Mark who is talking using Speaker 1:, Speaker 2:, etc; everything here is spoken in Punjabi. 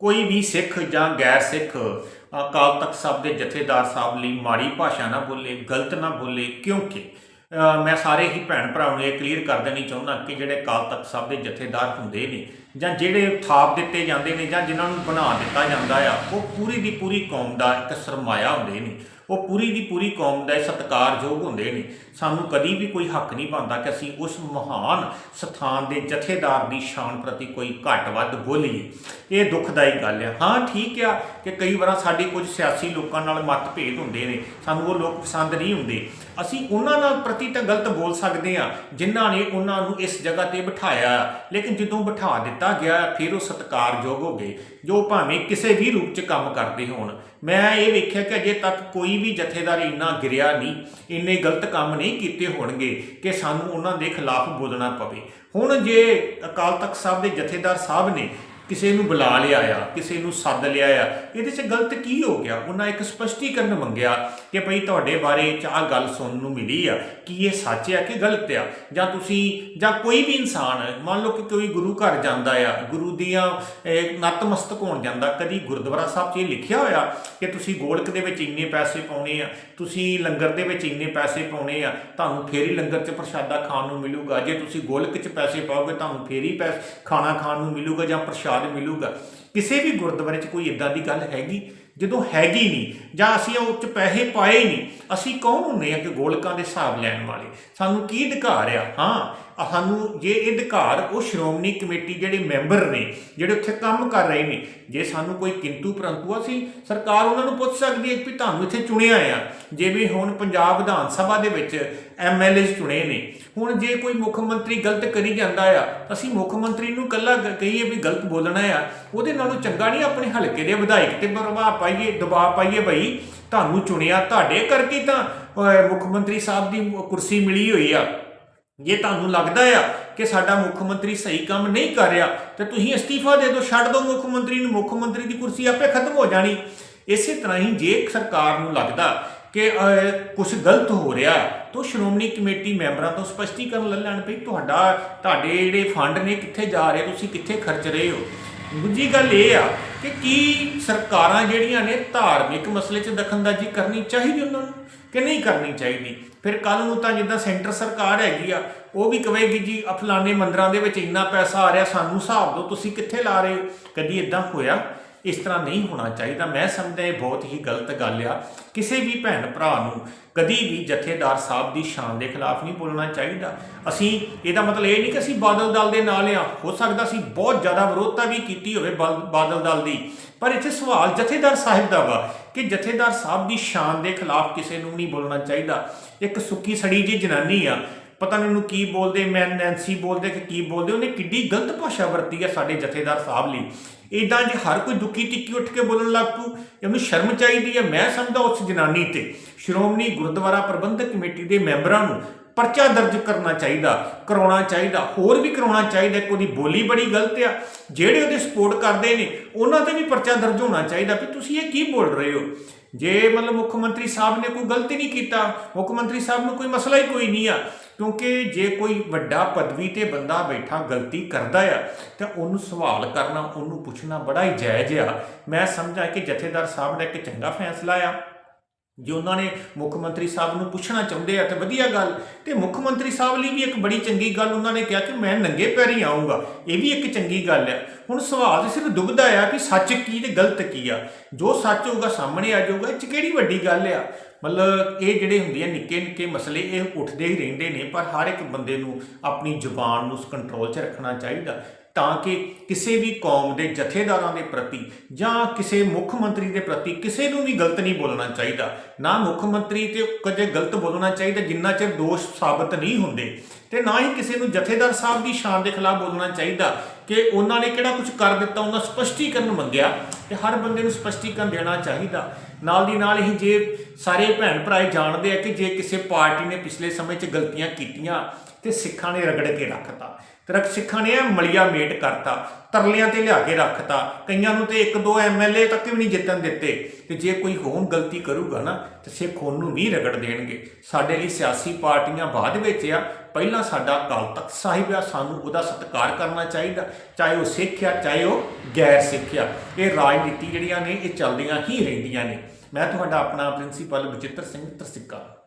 Speaker 1: ਕੋਈ ਵੀ ਸਿੱਖ ਜਾਂ ਗੈਰ ਸਿੱਖ, ਅਕਾਲ ਤਖਤ ਸਾਹਿਬ ਦੇ ਜਥੇਦਾਰ ਸਾਹਿਬ ਲਈ ਮਾੜੀ ਭਾਸ਼ਾ ਨਾ ਬੋਲੇ, ਗਲਤ ਨਾ ਬੋਲੇ, ਕਿਉਂਕਿ ਮੈਂ ਸਾਰੇ ਹੀ ਭੈਣ ਭਰਾਵਾਂ ਨੂੰ ਇਹ ਕਲੀਅਰ ਕਰ ਦੇਣੀ ਚਾਹੁੰਦਾ ਕਿ ਜਿਹੜੇ ਅਕਾਲ ਤਖਤ ਸਾਹਿਬ ਦੇ ਜਥੇਦਾਰ ਹੁੰਦੇ ਨੇ ਜਾਂ ਜਿਹੜੇ ਥਾਪ ਦਿੱਤੇ ਜਾਂਦੇ ਨੇ ਜਾਂ ਜਿਨ੍ਹਾਂ ਨੂੰ ਬਣਾ ਦਿੱਤਾ ਜਾਂਦਾ ਆ, ਉਹ ਪੂਰੀ ਦੀ ਪੂਰੀ ਕੌਮ ਦਾ ਇੱਕ ਸਰਮਾਇਆ ਹੁੰਦੇ ਨੇ। ਉਹ ਪੂਰੀ ਦੀ ਪੂਰੀ ਕੌਮ ਦਾ ਸਤਿਕਾਰਯੋਗ ਹੁੰਦੇ ਨੇ। ਸਾਨੂੰ ਕਦੀ ਵੀ ਕੋਈ ਹੱਕ ਨਹੀਂ ਬਣਦਾ ਕਿ ਅਸੀਂ ਉਸ ਮਹਾਨ ਸਥਾਨ ਦੇ ਜਥੇਦਾਰ ਦੀ ਸ਼ਾਨ ਪ੍ਰਤੀ ਕੋਈ ਘੱਟ ਵੱਧ ਬੋਲੀਏ। ਇਹ ਦੁਖਦਾਈ ਗੱਲ ਆ। ਹਾਂ, ਠੀਕ ਆ ਕਿ ਕਈ ਵਾਰ ਸਾਡੇ ਕੁਝ ਸਿਆਸੀ ਲੋਕਾਂ ਨਾਲ ਮਤਭੇਦ ਹੁੰਦੇ ਨੇ। ਸਾਨੂੰ ਉਹ ਲੋਕ ਪਸੰਦ ਨਹੀਂ ਹੁੰਦੇ। ਅਸੀਂ ਉਹਨਾਂ ਨਾਲ ਪ੍ਰਤੀ ਤਾਂ ਗਲਤ ਬੋਲ ਸਕਦੇ ਆ, ਜਿਨ੍ਹਾਂ ਨੇ ਉਹਨਾਂ ਨੂੰ ਇਸ ਜਗ੍ਹਾ ਤੇ ਬਿਠਾਇਆ ਲੇਕਿਨ ਜਦੋਂ ਬਿਠਾ ਦਿੱਤਾ ਗਿਆ, ਫਿਰ ਉਹ ਸਤਿਕਾਰਯੋਗ ਹੋ ਗਏ, ਜੋ ਭਾਵੇਂ ਕਿਸੇ ਵੀ ਰੂਪ 'ਚ ਕੰਮ ਕਰਦੇ ਹੋਣ। ਮੈਂ ਇਹ ਵੇਖਿਆ ਕਿ ਅਜੇ ਤੱਕ ਕੋਈ ਵੀ ਜਥੇਦਾਰ ਇੰਨਾ ਗਿਰਿਆ ਨਹੀਂ, ਇੰਨੇ ਗਲਤ ਕੰਮ ਨਹੀਂ ਕੀਤੇ ਹੋਣਗੇ ਕਿ ਸਾਨੂੰ ਉਹਨਾਂ ਦੇ ਖਿਲਾਫ ਬੋਲਣਾ ਪਵੇ। ਹੁਣ ਜੇ ਅਕਾਲ ਤਖਤ ਸਾਹਿਬ ਦੇ ਜਥੇਦਾਰ ਸਾਹਿਬ ਨੇ ਕਿਸੇ ਨੂੰ ਬੁਲਾ ਲਿਆ ਆ, ਕਿਸੇ ਨੂੰ ਸੱਦ ਲਿਆ ਆ। ਇਹਦੇ 'ਚ ਗਲਤ ਕੀ ਹੋ ਗਿਆ? ਉਹਨਾਂ ਇੱਕ ਸਪਸ਼ਟੀਕਰਨ ਮੰਗਿਆ ਕਿ ਭਈ ਤੁਹਾਡੇ ਬਾਰੇ ਚ ਆਹ ਗੱਲ ਸੁਣਨ ਨੂੰ ਮਿਲੀ ਆ। ਕਿ ਇਹ ਸੱਚ ਆ ਕਿ ਗਲਤ ਆ? ਜਾਂ ਤੁਸੀਂ, ਜਾਂ ਕੋਈ ਵੀ ਇਨਸਾਨ, ਮੰਨ ਲਓ ਕਿ ਕੋਈ ਗੁਰੂ ਘਰ ਜਾਂਦਾ ਆ, ਗੁਰੂ ਦੀਆਂ ਨਤਮਸਤਕ ਹੋਣ ਜਾਂਦਾ, ਕਦੀ ਗੁਰਦੁਆਰਾ ਸਾਹਿਬ 'ਚ ਇਹ ਲਿਖਿਆ ਹੋਇਆ ਕਿ ਤੁਸੀਂ ਗੋਲਕ ਦੇ ਵਿੱਚ ਇੰਨੇ ਪੈਸੇ ਪਾਉਣੇ ਆ, ਤੁਸੀਂ ਲੰਗਰ ਦੇ ਵਿੱਚ ਇੰਨੇ ਪੈਸੇ ਪਾਉਣੇ ਆ, ਤੁਹਾਨੂੰ ਫੇਰ ਹੀ ਲੰਗਰ 'ਚ ਪ੍ਰਸ਼ਾਦਾ ਖਾਣ ਨੂੰ ਮਿਲੂਗਾ। ਜੇ ਤੁਸੀਂ ਗੋਲਕ 'ਚ ਪੈਸੇ ਪਾਓਗੇ, ਤੁਹਾਨੂੰ ਫੇਰ ਹੀ ਪੈਸ, ਖਾਣਾ ਖਾਣ ਨੂੰ ਮਿਲੂਗਾ ਜਾਂ ਪ੍ਰਸ਼ਾਦ ਮਿਲੂਗਾ। ਕਿਸੇ ਵੀ ਗੁਰਦੁਆਰੇ 'ਚ ਕੋਈ ਇਦਾਂ ਦੀ ਗੱਲ ਹੈਗੀ ਜਦੋਂ ਹੈਗੀ ਨਹੀਂ ਜਾਂ ਅਸੀਂ ਉਹ 'ਚ ਪੈਸੇ ਪਾਏ ਨਹੀਂ, ਅਸੀਂ ਕੌਣ ਹੁੰਦੇ ਆ ਕਿ ਗੋਲਕਾਂ ਦੇ ਹਿਸਾਬ ਲੈਣ ਵਾਲੇ? ਸਾਨੂੰ ਕੀ ਅਧਿਕਾਰ ਆ? ਹਾਂ ਸਾਨੂੰ ਜੇ ਇਹ ਅਧਿਕਾਰ ਉਹ ਸ਼੍ਰੋਮਣੀ ਕਮੇਟੀ ਜਿਹੜੇ ਮੈਂਬਰ ਨੇ, ਜਿਹੜੇ ਉੱਥੇ ਕੰਮ ਕਰ ਰਹੇ ਨੇ, ਜੇ ਸਾਨੂੰ ਕੋਈ ਕਿੰਤੂ ਪਰੰਤੂ ਅਸੀਂ ਸਰਕਾਰ ਉਹਨਾਂ ਨੂੰ ਪੁੱਛ ਸਕਦੀ ਹੈ ਕਿ ਤੁਹਾਨੂੰ ਇੱਥੇ ਚੁਣਿਆ ਆ। ਜਿਵੇਂ ਹੁਣ ਪੰਜਾਬ ਵਿਧਾਨ ਸਭਾ ਦੇ ਵਿੱਚ ਐਮਐਲਏ ਚੁਣੇ ਨੇ। ਹੁਣ ਜੇ ਕੋਈ ਮੁੱਖ ਮੰਤਰੀ ਗਲਤ ਕਰੀ ਜਾਂਦਾ ਆ, ਅਸੀਂ ਮੁੱਖ ਮੰਤਰੀ ਨੂੰ ਕੱਲਾ ਗ- ਕਹੀਏ ਵੀ ਗਲਤ ਬੋਲਣਾ ਆ, ਉਹਦੇ ਨਾਲੋਂ ਚੰਗਾ ਨਹੀਂ ਆਪਣੇ ਹਲਕੇ ਦੇ ਵਿਧਾਇਕ ਤੇ ਪ੍ਰਭਾਵ ਪਾਈਏ, ਦਬਾਅ ਪਾਈਏ ਭਈ ਤੁਹਾਨੂੰ ਚੁਣਿਆ ਤੁਹਾਡੇ ਕਰਕੇ ਤਾਂ ਮੁੱਖ ਮੰਤਰੀ ਸਾਹਿਬ ਦੀ ਕੁਰਸੀ ਮਿਲੀ ਹੋਈ ਆ। ਜੇ ਤੁਹਾਨੂੰ ਲੱਗਦਾ ਆ ਕਿ ਸਾਡਾ ਮੁੱਖ ਮੰਤਰੀ ਸਹੀ ਕੰਮ ਨਹੀਂ ਕਰ ਰਿਹਾ, ਤੇ ਤੁਸੀਂ ਅਸਤੀਫਾ ਦੇ ਦਿਓ, ਛੱਡ ਦਿਓ ਮੁੱਖ ਮੰਤਰੀ ਨੂੰ, ਮੁੱਖ ਮੰਤਰੀ ਦੀ ਕੁਰਸੀ ਆਪੇ ਖਤਮ ਹੋ ਜਾਣੀ। ਇਸੇ ਤਰ੍ਹਾਂ ਹੀ ਜੇ ਸਰਕਾਰ ਨੂੰ ਲੱਗਦਾ ਕਿ ਕੁਝ ਗਲਤ ਹੋ ਰਿਹਾ ਤਾਂ ਸ਼੍ਰੋਮਣੀ ਕਮੇਟੀ ਮੈਂਬਰਾਂ ਤੋਂ ਸਪਸ਼ਟੀਕਰਨ ਲੈ ਲੈਣ ਪਈ ਤੁਹਾਡਾ, ਤੁਹਾਡੇ ਜਿਹੜੇ ਫੰਡ ਨੇ, ਕਿੱਥੇ ਜਾ ਰਹੇ, ਤੁਸੀਂ ਕਿੱਥੇ ਖਰਚ ਰਹੇ ਹੋ? ਦੂਜੀ ਗੱਲ ਇਹ ਆ ਕਿ ਕੀ ਸਰਕਾਰਾਂ ਜਿਹੜੀਆਂ ਨੇ ਧਾਰਮਿਕ ਮਸਲੇ 'ਚ ਦਖਲਅੰਦਾਜ਼ੀ ਕਰਨੀ ਚਾਹੀਦੀ ਉਹਨਾਂ ਨੂੰ ਕਿ ਨਹੀਂ ਕਰਨੀ ਚਾਹੀਦੀ? ਫਿਰ ਕੱਲ ਨੂੰ ਤਾਂ ਜਿੱਦਾਂ ਸੈਂਟਰ ਸਰਕਾਰ ਹੈਗੀ ਆ, ਉਹ ਵੀ ਕਹੇਗੀ ਜੀ ਆ ਫਲਾਣੇ ਮੰਦਰਾਂ ਦੇ ਵਿੱਚ ਇੰਨਾ ਪੈਸਾ ਆ ਰਿਹਾ, ਸਾਨੂੰ ਹਿਸਾਬ ਦਿਓ ਤੁਸੀਂ ਕਿੱਥੇ ਲਾ ਰਹੇ ਹੋ? ਕਦੀ ਇਦਾਂ ਹੋਇਆ? ਇਸ ਤਰ੍ਹਾਂ ਨਹੀਂ ਹੋਣਾ ਚਾਹੀਦਾ। ਮੈਂ ਸਮਝਦਾ ਇਹ ਬਹੁਤ ਹੀ ਗਲਤ ਗੱਲ ਆ। ਕਿਸੇ ਵੀ ਭੈਣ ਭਰਾ ਨੂੰ ਕਦੀ ਵੀ ਜਥੇਦਾਰ ਸਾਹਿਬ ਦੀ ਸ਼ਾਨ ਦੇ ਖਿਲਾਫ ਨਹੀਂ ਬੋਲਣਾ ਚਾਹੀਦਾ। ਅਸੀਂ, ਇਹਦਾ ਮਤਲਬ ਇਹ ਨਹੀਂ ਕਿ ਅਸੀਂ ਬਾਦਲ ਦਲ ਦੇ ਨਾਲ ਆ। ਹੋ ਸਕਦਾ ਅਸੀਂ ਬਹੁਤ ਜ਼ਿਆਦਾ ਵਿਰੋਧਤਾ ਵੀ ਕੀਤੀ ਹੋਵੇ ਬਾਦਲ ਦਲ ਦੀ। ਪਰ ਇੱਥੇ ਸਵਾਲ ਜਥੇਦਾਰ ਸਾਹਿਬ ਦਾ ਵਾ ਕਿ ਜਥੇਦਾਰ ਸਾਹਿਬ ਦੀ ਸ਼ਾਨ ਦੇ ਖਿਲਾਫ ਕਿਸੇ ਨੂੰ ਨਹੀਂ ਬੋਲਣਾ ਚਾਹੀਦਾ। ਇੱਕ ਸੁੱਕੀ ਸੜੀ ਜੀ ਜਨਾਨੀ ਆ। ਪਤਾ ਨਹੀਂ ਉਹਨੂੰ ਕੀ ਬੋਲਦੇ, ਮੈਂ ਨੈਂਸੀ ਬੋਲਦੇ ਕਿ ਕੀ ਬੋਲਦੇ, ਉਹਨੇ ਕਿੱਡੀ ਗਲਤ ਭਾਸ਼ਾ ਵਰਤੀ ਹੈ ਸਾਡੇ ਜਥੇਦਾਰ ਸਾਹਿਬ ਲਈ। ਇਦਾਂ ਜੇ ਹਰ ਕੋਈ ਦੁੱਖੀ ਟਿੱਕੀ ਉੱਠ ਕੇ ਬੋਲਣ ਲੱਗ ਪੂ ਇਹਨੂੰ ਸ਼ਰਮ ਚਾਹੀਦੀ ਹੈ ਮੈਂ ਸਮਝਦਾ ਉਸ ਜਨਾਨੀ ਤੇ। ਸ਼੍ਰੋਮਣੀ ਗੁਰਦੁਆਰਾ ਪ੍ਰਬੰਧਕ ਕਮੇਟੀ ਦੇ ਮੈਂਬਰਾਂ ਨੂੰ ਪਰਚਾ ਦਰਜ ਕਰਨਾ ਚਾਹੀਦਾ, ਕਰਾਉਣਾ ਚਾਹੀਦਾ, ਹੋਰ ਵੀ ਕਰਾਉਣਾ ਚਾਹੀਦਾ। ਕਿ ਉਹਦੀ ਬੋਲੀ ਬੜੀ ਗਲਤ ਆ। ਜਿਹੜੇ ਉਹਦੇ ਸਪੋਰਟ ਕਰਦੇ ਨੇ, ਉਹਨਾਂ ਤੇ ਵੀ ਪਰਚਾ ਦਰਜ ਹੋਣਾ ਚਾਹੀਦਾ ਵੀ ਤੁਸੀਂ ਇਹ ਕੀ ਬੋਲ ਰਹੇ ਹੋ? ਜੇ ਮਤਲਬ ਮੁੱਖ ਮੰਤਰੀ ਸਾਹਿਬ ਨੇ ਕੋਈ ਗਲਤੀ ਨਹੀਂ ਕੀਤਾ, ਮੁੱਖ ਮੰਤਰੀ ਸਾਹਿਬ ਨੂੰ ਕੋਈ ਮਸਲਾ ਹੀ ਕੋਈ ਨਹੀਂ ਆ। ਕਿਉਂਕਿ ਜੇ ਕੋਈ ਵੱਡਾ ਪਦਵੀ ਤੇ ਬੰਦਾ ਬੈਠਾ ਗਲਤੀ ਕਰਦਾ ਆ, ਤਾਂ ਉਹਨੂੰ ਸਵਾਲ ਕਰਨਾ, ਉਹਨੂੰ ਪੁੱਛਣਾ ਬੜਾ ਹੀ ਜਾਇਜ਼ ਆ। ਮੈਂ ਸਮਝਾਂ ਕਿ ਜਥੇਦਾਰ ਸਾਹਿਬ ਦਾ ਇੱਕ ਚੰਗਾ ਫੈਸਲਾ ਆ। ਜੇ ਉਹਨਾਂ ਨੇ ਮੁੱਖ ਮੰਤਰੀ ਸਾਹਿਬ ਨੂੰ ਪੁੱਛਣਾ ਚਾਹੁੰਦੇ ਆ ਤੇ ਵਧੀਆ ਗੱਲ। ਤੇ ਮੁੱਖ ਮੰਤਰੀ ਸਾਹਿਬ ਲਈ ਵੀ ਇੱਕ ਬੜੀ ਚੰਗੀ ਗੱਲ ਉਹਨਾਂ ਨੇ ਕਿਹਾ ਕਿ ਮੈਂ ਨੰਗੇ ਪੈਰੀ ਆਉਂਗਾ ਇਹ ਵੀ ਇੱਕ ਚੰਗੀ ਗੱਲ ਹੈ। ਹੁਣ ਸਵਾਲ ਸਿਰਫ ਦੁਬਦਾ ਆ ਕਿ ਸੱਚ ਕੀ ਤੇ ਗਲਤ ਕੀ ਆ? ਜੋ ਸੱਚ ਹੋਊਗਾ ਸਾਹਮਣੇ ਆ ਜਾਊਗਾ, ਇਹ ਚ ਕਿਹੜੀ ਵੱਡੀ ਗੱਲ ਆ? ਮਤਲਬ ਇਹ ਜਿਹੜੇ ਹੁੰਦੇ ਆ ਨਿੱਕੇ ਨਿੱਕੇ ਮਸਲੇ, ਇਹ ਉੱਠਦੇ ਹੀ ਰਹਿੰਦੇ ਨੇ, ਪਰ ਹਰ ਇੱਕ ਬੰਦੇ ਨੂੰ ਆਪਣੀ ਜ਼ੁਬਾਨ ਨੂੰ ਕੰਟਰੋਲ 'ਚ ਰੱਖਣਾ ਚਾਹੀਦਾ। ਤਾਂ ਕਿ ਕਿਸੇ ਵੀ ਕੌਮ ਦੇ ਜਥੇਦਾਰਾਂ ਦੇ ਪ੍ਰਤੀ ਜਾਂ ਕਿਸੇ ਮੁੱਖ ਮੰਤਰੀ ਦੇ ਪ੍ਰਤੀ ਕਿਸੇ ਨੂੰ ਵੀ ਗਲਤ ਨਹੀਂ ਬੋਲਣਾ ਚਾਹੀਦਾ। ਨਾ ਮੁੱਖ ਮੰਤਰੀ ਤੇ ਕਦੇ ਗਲਤ ਬੋਲਣਾ ਚਾਹੀਦਾ, ਜਿੰਨਾ ਚਿਰ ਦੋਸ਼ ਸਾਬਤ ਨਹੀਂ ਹੁੰਦੇ। ਤੇ ਨਾ ਹੀ ਕਿਸੇ ਨੂੰ ਜਥੇਦਾਰ ਸਾਹਿਬ ਦੀ ਸ਼ਾਨ ਦੇ ਖਿਲਾਫ ਬੋਲਣਾ ਚਾਹੀਦਾ। ਕਿ ਉਹਨਾਂ ਨੇ ਕਿਹੜਾ ਕੁਝ ਕਰ ਦਿੱਤਾ, ਉਹਨਾਂ ਸਪਸ਼ਟੀਕਰਨ ਮੰਗਿਆ ਤੇ ਹਰ ਬੰਦੇ ਨੂੰ ਸਪਸ਼ਟੀਕਰਨ ਦੇਣਾ ਚਾਹੀਦਾ। ਨਾਲ ਦੀ ਨਾਲ ਹੀ ਜੇ ਸਾਰੇ ਭੈਣ ਭਰਾ ਜਾਣਦੇ ਆ ਕਿ ਜੇ ਕਿਸੇ ਪਾਰਟੀ ਨੇ ਪਿਛਲੇ ਸਮੇਂ 'ਚ ਗਲਤੀਆਂ ਕੀਤੀਆਂ ਤੇ ਸਿੱਖਾਂ ਨੇ ਰਗੜ ਕੇ ਰੱਖਤਾ। ਤਰਕ ਸਿੱਖਾਂ ਨੇ ਇਹ ਮਲੀਆ ਮੇਟ ਕਰਤਾ। ਤਰਲਿਆਂ ਤੇ ਲਿਆ ਕੇ ਰੱਖਤਾ। ਕਈਆਂ ਨੂੰ ਤੇ ਇੱਕ ਦੋ ਐਮਐਲਏ ਤੱਕ ਵੀ ਨਹੀਂ ਜਿੱਤਣ ਦਿੱਤੇ। ਤੇ ਜੇ ਕੋਈ ਹੋਮ ਗਲਤੀ ਕਰੂਗਾ ਨਾ, ਤੇ ਸਿੱਖ ਉਹਨੂੰ ਵੀ ਰਗੜ ਦੇਣਗੇ। ਸਾਡੇ ਲਈ ਸਿਆਸੀ ਪਾਰਟੀਆਂ ਬਾਅਦ ਵਿੱਚ ਆ। ਪਹਿਲਾਂ ਸਾਡਾ ਅਕਾਲ ਤਖਤ ਸਾਹਿਬ ਆ, ਸਾਨੂੰ ਉਹਦਾ ਸਤਿਕਾਰ ਕਰਨਾ ਚਾਹੀਦਾ। ਚਾਹੇ ਉਹ ਸਿੱਖ ਆ, ਚਾਹੇ ਉਹ ਗੈਰ ਸਿੱਖ ਆ। ਇਹ ਰਾਜਨੀਤੀ ਜਿਹੜੀਆਂ ਨੇ, ਇਹ ਚੱਲਦੀਆਂ ਹੀ ਰਹਿੰਦੀਆਂ ਨੇ। ਮੈਂ ਤੁਹਾਡਾ ਆਪਣਾ ਪ੍ਰਿੰਸੀਪਲ ਬਚਿੱਤਰ ਸਿੰਘ ਤਰਸਿੱਕਾ।